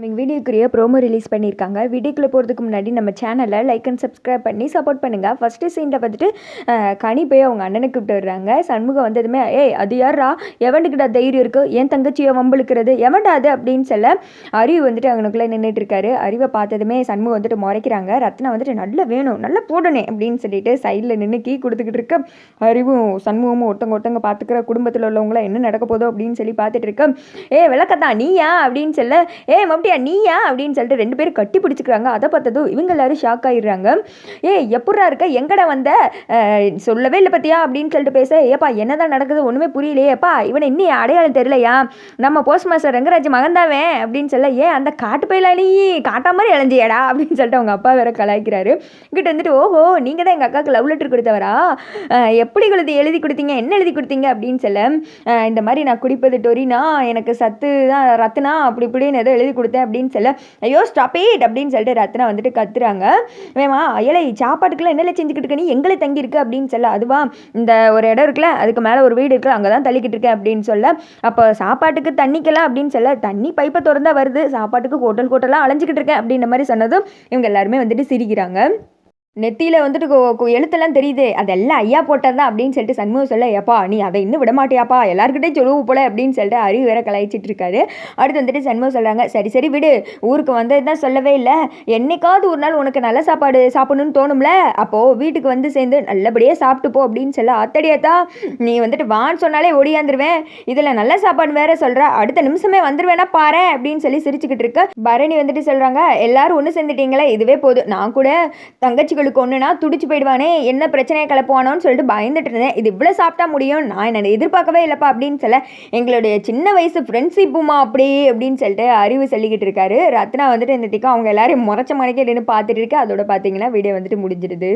நீங்கள் வீடியோக்குரிய promo release பண்ணியிருக்காங்க. வீடியோக்குள்ளே போகிறதுக்கு முன்னாடி நம்ம சேனலை லைக் அண்ட் சப்ஸ்கிரைப் பண்ணி சப்போர்ட் பண்ணுங்கள் ஃபஸ்ட்டு சீனில் வந்துட்டு கனி போய் அவங்க அண்ணனுக்கு கூப்பிட்டு வர்றாங்க. சண்முகம் வந்ததுமே ஏய் அது யாரா எவனுக்குடா தைரியம் இருக்குது என் தங்கச்சியை வம்பளுக்கிறது எவன்டா அது? அப்படின்னு சொல்ல அறிவு வந்துட்டு அவனுக்குள்ளே நின்றுட்டு இருக்காரு. அறிவை பார்த்ததுமே சண்முகம் வந்துட்டு முறைக்கிறாங்க. ரத்னா வந்துட்டு நல்லா வேணும். நல்லா போடணே அப்படின்னு சொல்லிட்டு சைடில் நின்று கீ கொடுத்துக்கிட்டு இருக்க அறிவும் சண்முகமும் ஒருத்தவங்க ஒருத்தவங்க பார்த்துக்கிற குடும்பத்தில் உள்ளவங்களாம் என்ன நடக்க போதோ அப்படின்னு சொல்லி பார்த்துட்டு இருக்க ஏ விளக்கத்தான் நீயா? அப்படின்னு சொல்ல ஏ மம்டியா நீயா? அப்படின்னு சொல்லிட்டு ரெண்டு பேரும் கட்டி பிடிச்சிக்கிறாங்க. அதை பார்த்ததும் இவங்க எல்லாரும் ஷாக் ஆயிடுறாங்க. ஏ எப்படா இருக்க? எங்கடா வந்த? சொல்லவே இல்லை பத்தியா? அப்படின்னு சொல்லிட்டு பேச ஏப்பா என்னதான் நடக்குது? ஒன்றுமே புரியலையேப்பா இவனை இன்னும் அடையாளம் தெரியலையா? நம்ம போஸ்ட் மாஸ்டர் ரங்கராஜ் மகந்தாவே அப்படின்னு சொல்ல ஏன் அந்த காட்டு பயில நீ காட்டா மாதிரி இழஞ்சியடா அப்படின்னு சொல்லிட்டு அவங்க அப்பா வேற கலாய்க்கிறாரு. கிட்ட வந்துட்டு ஓஹோ நீங்கள் தான் எங்கள் அக்காவுக்கு லவ் லெட்டர் கொடுத்தவரா? எப்படி கொடுத்து எழுதி கொடுத்தீங்க? என்ன எழுதி கொடுத்தீங்க? அப்படின்னு சொல்ல இந்த மாதிரி நான் குடிப்பது டொரினா எனக்கு சத்து தான் ரத்னா அப்படி இப்படின்னு ஏதோ எழுதி கொடுத்து கொடுத்தேன் அப்படின்னு சொல்ல ஐயோ ஸ்டாப் இட் அப்படின்னு சொல்லிட்டு ரத்னா வந்துட்டு கத்துறாங்க. வேமா அயலை சாப்பாட்டுக்குலாம் என்ன செஞ்சுக்கிட்டு இருக்க நீ? எங்களை தங்கியிருக்கு அப்படின்னு சொல்ல அதுவா இந்த ஒரு இடம் இருக்குல்ல அதுக்கு மேலே ஒரு வீடு இருக்குல்ல அங்கே தான் தள்ளிக்கிட்டு இருக்கேன் அப்படின்னு சொல்ல அப்போ சாப்பாட்டுக்கு தண்ணிக்கலாம் அப்படின்னு சொல்ல தண்ணி பைப்பை திறந்தா வருது சாப்பாட்டுக்கு ஹோட்டல் ஹோட்டலாக அலைஞ்சிக்கிட்டு இருக்கேன் அப்படின்ற மாதிரி சொன்னதும் இவங்க எல்லாருமே வந்துட்டு சிரிக்கிறாங்க. நெத்தியில் வந்துட்டு எழுத்தெல்லாம் தெரியுது அதெல்லாம் ஐயா போட்டது தான் அப்படின்னு சொல்லிட்டு சண்முகம் சொல்ல ஏப்பா நீ அதை இன்னும் விட மாட்டியாப்பா? எல்லாருக்கிட்டையும் சொல்லுவோம் போல அப்படின்னு சொல்லிட்டு அறிவு வேற கலாய்ச்சிட்டு இருக்காரு. அடுத்து வந்துட்டு சண்முகம் சொல்கிறாங்க சரி சரி விடு. ஊருக்கு வந்தது தான் சொல்லவே இல்லை. என்னைக்காவது ஒரு நாள் உனக்கு நல்ல சாப்பாடு சாப்பிடணும்னு தோணும்ல? அப்போது வீட்டுக்கு வந்து சேர்ந்து நல்லபடியாக சாப்பிட்டு போ அப்படின்னு சொல்ல அத்தடியாத்தா நீ வந்துட்டு வான்னு சொன்னாலே ஓடியாந்துருவேன் இதில் நல்ல சாப்பாடு வேற சொல்கிற அடுத்த நிமிஷமே வந்துருவேனா பாரு அப்படின்னு சொல்லி சிரிச்சுக்கிட்டு இருக்க பரணி வந்துட்டு சொல்கிறாங்க எல்லாரும் ஒன்று சேர்ந்துட்டீங்களே இதுவே போதும். நான் கூட இவளுக்கு ஒன்றுனா துடிச்சு போயிடுவானே என்ன பிரச்சனையை கிளப்புவானோன்னு சொல்லிட்டு பயந்துட்டு இருந்தேன். இது இவ்வளோ சாப்பிட்டா முடியும்? நான் என்ன எதிர்பார்க்கவே இல்லைப்பா அப்படின்னு சொல்ல எங்களுடைய சின்ன வயசு ஃப்ரெண்ட்ஷிப்புமா அப்படி அப்படின்னு சொல்லிட்டு அறிவு சொல்லிக்கிட்டு இருக்காரு. ரத்னா வந்துட்டு இந்த திக்கம் அவங்க எல்லாரையும் முறைச்ச மணிக்கு நின்று பார்த்துட்டு இருக்கு. அதோட பார்த்தீங்கன்னா வீடியோ வந்துட்டு முடிஞ்சிடுது.